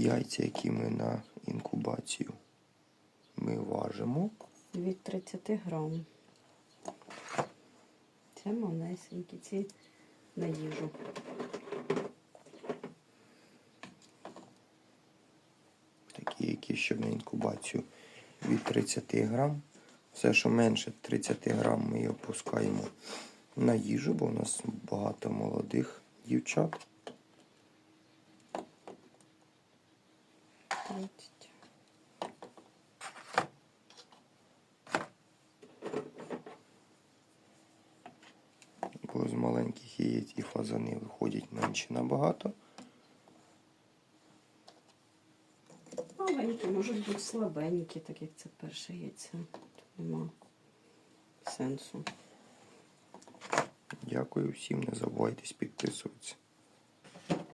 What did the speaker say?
яйця, які ми на інкубацію. Ми важимо. Від 30 грам. Це малесенькі, ці на їжу. Такі, які щоб на інкубацію від 30 грам. Все, що менше 30 грам, ми опускаємо на їжу, бо у нас багато молодих дівчат. 30. Бо з маленьких яєць і фазани виходять менше набагато. Маленькі, можуть бути слабенькі, так як це перше яйце. Тут нема сенсу. Дякую всім, не забувайте підписуватися.